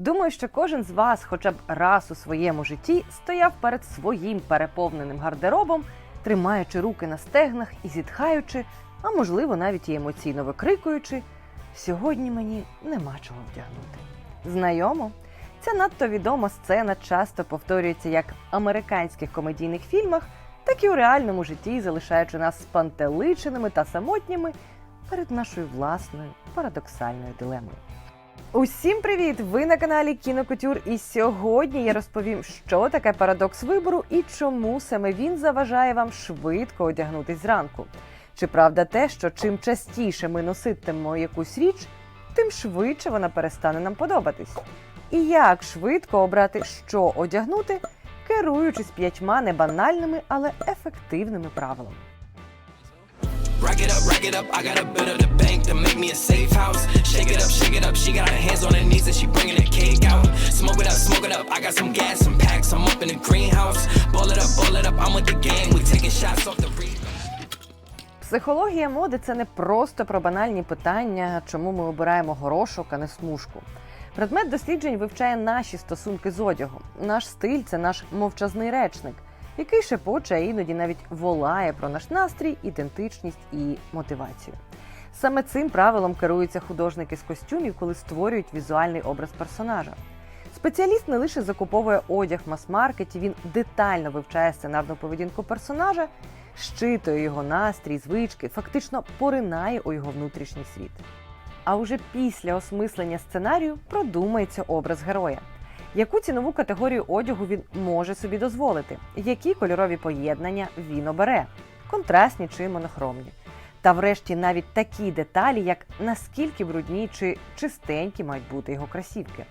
Думаю, що кожен з вас, хоча б раз у своєму житті, стояв перед своїм переповненим гардеробом, тримаючи руки на стегнах і зітхаючи, а можливо, навіть і емоційно викрикуючи: сьогодні мені нема чого вдягнути. Знайомо? Ця надто відома сцена часто повторюється як в американських комедійних фільмах, так і у реальному житті, залишаючи нас спантеличеними та самотніми перед нашою власною парадоксальною дилемою. Усім привіт! Ви на каналі Кінокутюр, і сьогодні я розповім, що таке парадокс вибору і чому саме він заважає вам швидко одягнутись зранку. Чи правда те, що чим частіше ми носитимемо якусь річ, тим швидше вона перестане нам подобатись? І як швидко обрати, що одягнути, керуючись п'ятьма небанальними, але ефективними правилами. Rack it up, rack it up. I got a bit of the bank to make me a safe house. Shake it up, shake it up. She got her hands on her knees and she bringing the cake out. Smoke it up, smoke it up. I got some gas, some packs. I'm up in the greenhouse. Ball it up, ball it up. I'm with the gang. We taking shots off the reef. Психологія моди це не просто про банальні питання, чому ми обираємо горошок, а не смужку. Предмет досліджень вивчає наші стосунки з одягом. Наш стиль це наш мовчазний речник, який шепоче, а іноді навіть волає про наш настрій, ідентичність і мотивацію. Саме цим правилом керуються художники з костюмів, коли створюють візуальний образ персонажа. Спеціаліст не лише закуповує одяг в мас-маркеті, він детально вивчає сценарну поведінку персонажа, щитує його настрій, звички, фактично поринає у його внутрішній світ. А уже після осмислення сценарію продумається образ героя. Яку цінову категорію одягу він може собі дозволити, які кольорові поєднання він обере, контрастні чи монохромні. Та врешті навіть такі деталі, як наскільки брудні чи чистенькі мають бути його красівки.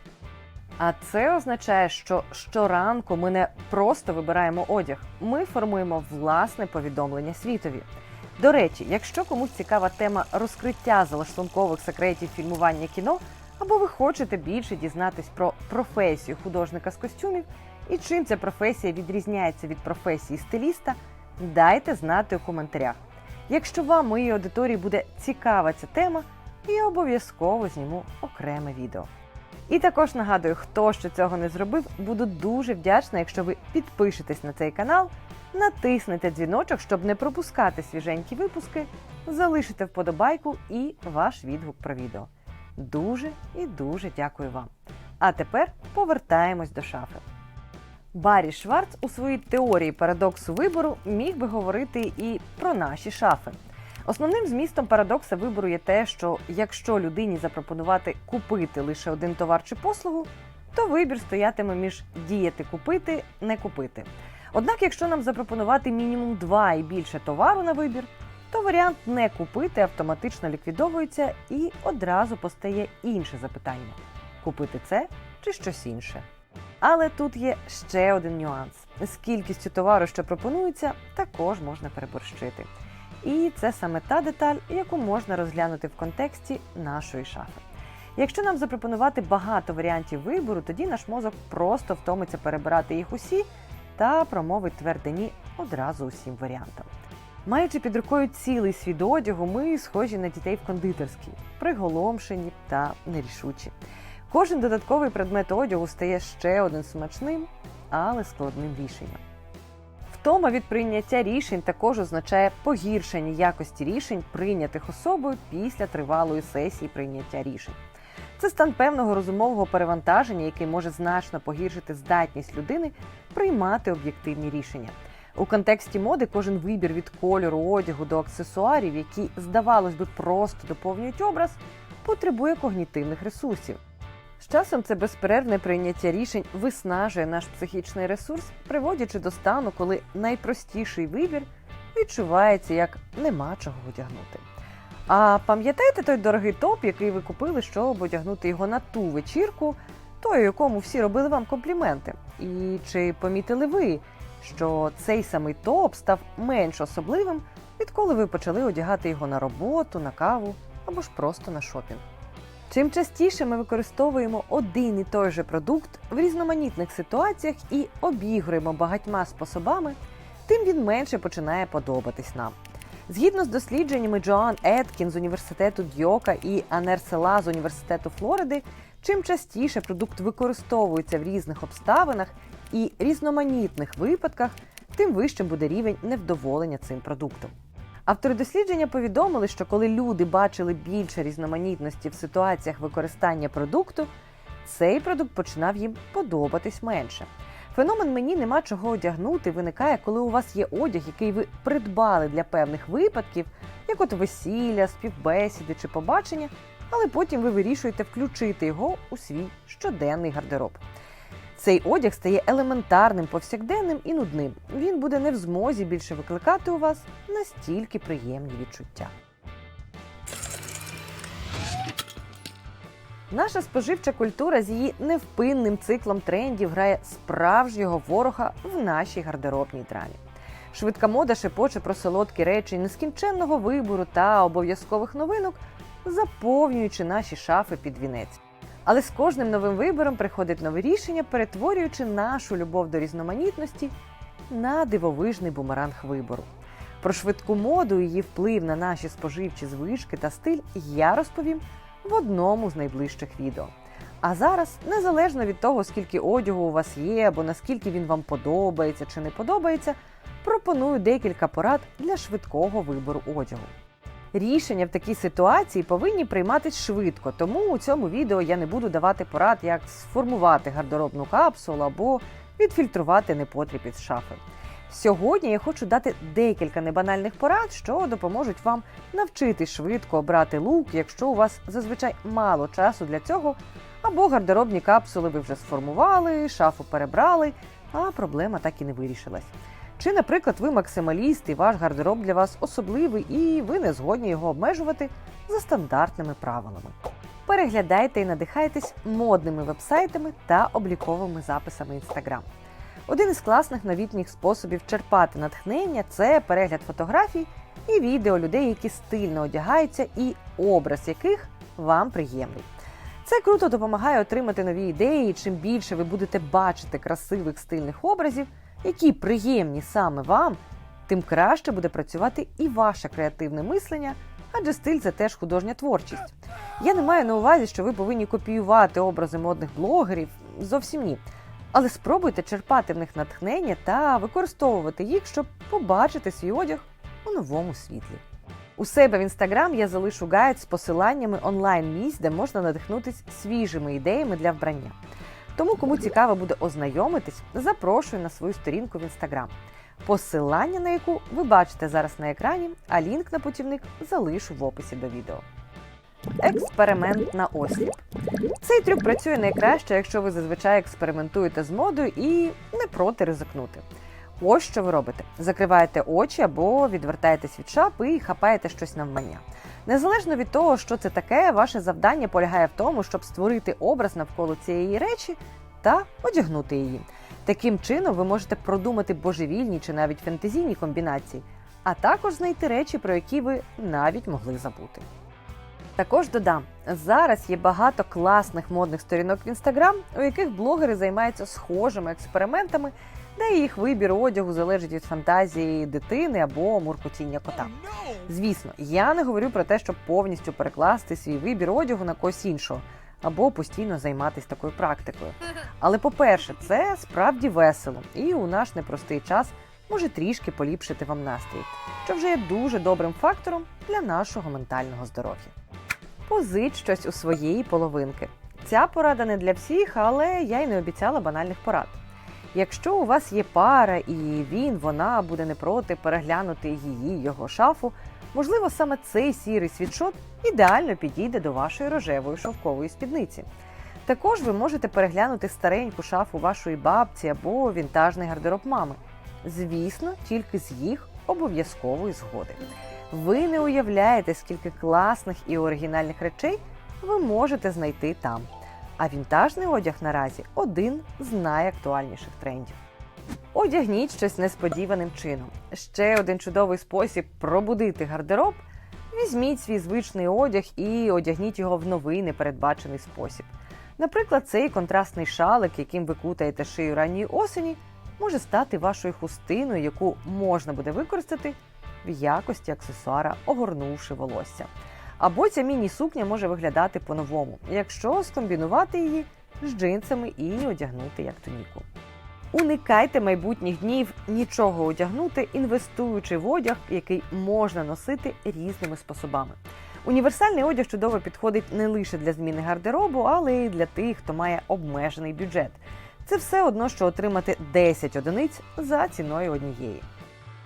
А це означає, що щоранку ми не просто вибираємо одяг, ми формуємо власне повідомлення світові. До речі, якщо комусь цікава тема розкриття залаштункових секретів фільмування кіно, або ви хочете більше дізнатись про професію художника з костюмів і чим ця професія відрізняється від професії стиліста, дайте знати у коментарях. Якщо вам моїй аудиторії буде цікава ця тема, я обов'язково зніму окреме відео. І також нагадую, хто ще цього не зробив, буду дуже вдячна, якщо ви підпишетесь на цей канал, натиснете дзвіночок, щоб не пропускати свіженькі випуски, залишите вподобайку і ваш відгук про відео. Дуже і дуже дякую вам. А тепер повертаємось до шафи. Баррі Шварц у своїй теорії парадоксу вибору міг би говорити і про наші шафи. Основним змістом парадокса вибору є те, що якщо людині запропонувати купити лише один товар чи послугу, то вибір стоятиме між діяти купити, не купити. Однак, якщо нам запропонувати мінімум два і більше товару на вибір, то варіант не купити автоматично ліквідовується і одразу постає інше запитання: купити це чи щось інше. Але тут є ще один нюанс: з кількістю товару, що пропонується, також можна переборщити. І це саме та деталь, яку можна розглянути в контексті нашої шафи. Якщо нам запропонувати багато варіантів вибору, тоді наш мозок просто втомиться перебирати їх усі та промовить тверде ні одразу усім варіантам. Маючи під рукою цілий світ одягу, ми схожі на дітей в кондитерській, приголомшені та нерішучі. Кожен додатковий предмет одягу стає ще один смачним, але складним рішенням. Втома від прийняття рішень також означає погіршення якості рішень, прийнятих особою після тривалої сесії прийняття рішень. Це стан певного розумового перевантаження, який може значно погіршити здатність людини приймати об'єктивні рішення. У контексті моди кожен вибір від кольору, одягу до аксесуарів, які, здавалось би, просто доповнюють образ, потребує когнітивних ресурсів. З часом це безперервне прийняття рішень виснажує наш психічний ресурс, приводячи до стану, коли найпростіший вибір відчувається як нема чого одягнути. А пам'ятаєте той дорогий топ, який ви купили, щоб одягнути його на ту вечірку, той, у якому всі робили вам компліменти? І чи помітили ви, що цей самий топ став менш особливим, відколи ви почали одягати його на роботу, на каву або ж просто на шопінг? Чим частіше ми використовуємо один і той же продукт в різноманітних ситуаціях і обігруємо багатьма способами, тим він менше починає подобатись нам. Згідно з дослідженнями Джоан Еткін з університету Дьока і Анер Села з університету Флориди, Чим частіше продукт використовується в різних обставинах і різноманітних випадках, тим вищим буде рівень невдоволення цим продуктом. Автори дослідження повідомили, що коли люди бачили більше різноманітності в ситуаціях використання продукту, цей продукт починав їм подобатись менше. Феномен мені нема чого одягнути виникає, коли у вас є одяг, який ви придбали для певних випадків, як от весілля, співбесіди чи побачення, але потім ви вирішуєте включити його у свій щоденний гардероб. Цей одяг стає елементарним, повсякденним і нудним. Він буде не в змозі більше викликати у вас настільки приємні відчуття. Наша споживча культура з її невпинним циклом трендів грає справжнього ворога в нашій гардеробній драмі. Швидка мода шепоче про солодкі речі нескінченного вибору та обов'язкових новинок, заповнюючи наші шафи під вінець. Але з кожним новим вибором приходить нове рішення, перетворюючи нашу любов до різноманітності на дивовижний бумеранг вибору. Про швидку моду і її вплив на наші споживчі звички та стиль я розповім в одному з найближчих відео. А зараз, незалежно від того, скільки одягу у вас є, або наскільки він вам подобається чи не подобається, пропоную декілька порад для швидкого вибору одягу. Рішення в такій ситуації повинні прийматись швидко, тому у цьому відео я не буду давати порад, як сформувати гардеробну капсулу або відфільтрувати непотріб із шафи. Сьогодні я хочу дати декілька небанальних порад, що допоможуть вам навчитись швидко обрати лук, якщо у вас зазвичай мало часу для цього, або гардеробні капсули ви вже сформували, шафу перебрали, а проблема так і не вирішилась. Чи, наприклад, ви максималіст і ваш гардероб для вас особливий, і ви не згодні його обмежувати за стандартними правилами. Переглядайте і надихайтесь модними вебсайтами та обліковими записами Instagram. Один із класних новітніх способів черпати натхнення це перегляд фотографій і відео людей, які стильно одягаються, і образ яких вам приємний. Це круто допомагає отримати нові ідеї. і Чим більше ви будете бачити красивих стильних образів, які приємні саме вам, тим краще буде працювати і ваше креативне мислення, адже стиль це теж художня творчість. Я не маю на увазі, що ви повинні копіювати образи модних блогерів. Зовсім ні. Але спробуйте черпати в них натхнення та використовувати їх, щоб побачити свій одяг у новому світлі. У себе в інстаграм я залишу гайд з посиланнями онлайн місць, де можна надихнутись свіжими ідеями для вбрання. Тому, кому цікаво буде ознайомитись, запрошую на свою сторінку в інстаграм, посилання на яку ви бачите зараз на екрані, а лінк на путівник залишу в описі до відео. Експеримент на осліп. Цей трюк працює найкраще, якщо ви зазвичай експериментуєте з модою і не проти ризикнути. Ось що ви робите: закриваєте очі або відвертаєтесь від шапи і хапаєте щось навмання. Незалежно від того, що це таке, ваше завдання полягає в тому, щоб створити образ навколо цієї речі та одягнути її. Таким чином, ви можете продумати божевільні чи навіть фентезійні комбінації, а також знайти речі, про які ви навіть могли забути. Також додам, зараз є багато класних модних сторінок в інстаграм, у яких блогери займаються схожими експериментами, де їх вибір одягу залежить від фантазії дитини або муркотіння кота. Звісно, я не говорю про те, щоб повністю перекласти свій вибір одягу на когось іншого або постійно займатися такою практикою. Але, по-перше, це справді весело, і у наш непростий час може трішки поліпшити вам настрій, що вже є дуже добрим фактором для нашого ментального здоров'я. Позич щось у своєї половинки. Ця порада не для всіх, але я й не обіцяла банальних порад. Якщо у вас є пара і він, вона буде не проти переглянути її, його шафу, можливо, саме цей сірий світшот ідеально підійде до вашої рожевої шовкової спідниці. Також ви можете переглянути стареньку шафу вашої бабці або вінтажний гардероб мами. Звісно, тільки з їх обов'язкової згоди. Ви не уявляєте, скільки класних і оригінальних речей ви можете знайти там. А вінтажний одяг наразі один з найактуальніших трендів. Одягніть щось несподіваним чином. Ще один чудовий спосіб пробудити гардероб. Візьміть свій звичний одяг і одягніть його в новий непередбачений спосіб. Наприклад, цей контрастний шалик, яким ви кутаєте шию ранньої осені, може стати вашою хустиною, яку можна буде використати в якості аксесуара, огорнувши волосся. Або ця міні-сукня може виглядати по-новому, якщо скомбінувати її з джинсами і одягнути як туніку. Уникайте майбутніх днів нічого одягнути, інвестуючи в одяг, який можна носити різними способами. Універсальний одяг чудово підходить не лише для зміни гардеробу, але й для тих, хто має обмежений бюджет. Це все одно, що отримати 10 одиниць за ціною однієї.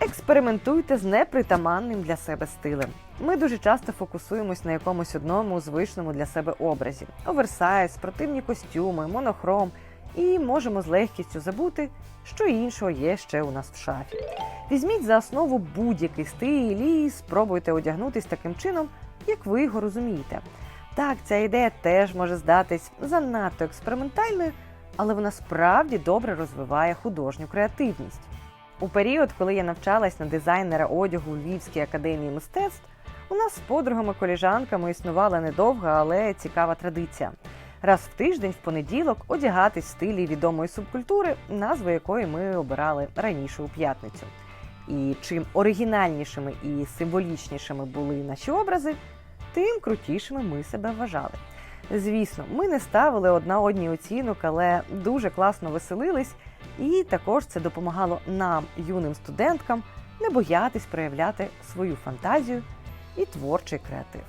Експериментуйте з непритаманним для себе стилем. Ми дуже часто фокусуємось на якомусь одному звичному для себе образі: оверсайз, спортивні костюми, монохром, і можемо з легкістю забути, що іншого є ще у нас в шафі. Візьміть за основу будь-який стиль і спробуйте одягнутись таким чином, як ви його розумієте. Так, ця ідея теж може здатись занадто експериментальною, але вона справді добре розвиває художню креативність. У період, коли я навчалась на дизайнера одягу у Львівській академії мистецтв, у нас з подругами-коліжанками існувала недовга, але цікава традиція. Раз в тиждень, в понеділок, одягатись в стилі відомої субкультури, назву якої ми обирали раніше у п'ятницю. І чим оригінальнішими і символічнішими були наші образи, тим крутішими ми себе вважали. Звісно, ми не ставили одна одній оцінок, але дуже класно веселились, і також це допомагало нам, юним студенткам, не боятись проявляти свою фантазію і творчий креатив.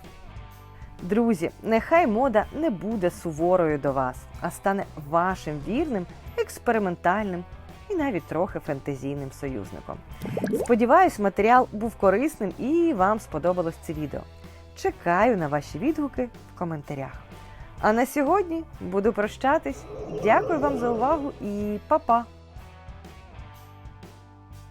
Друзі, нехай мода не буде суворою до вас, а стане вашим вірним, експериментальним і навіть трохи фентезійним союзником. Сподіваюсь, матеріал був корисним і вам сподобалось це відео. Чекаю на ваші відгуки в коментарях. А на сьогодні буду прощатись. Дякую вам за увагу і па-па!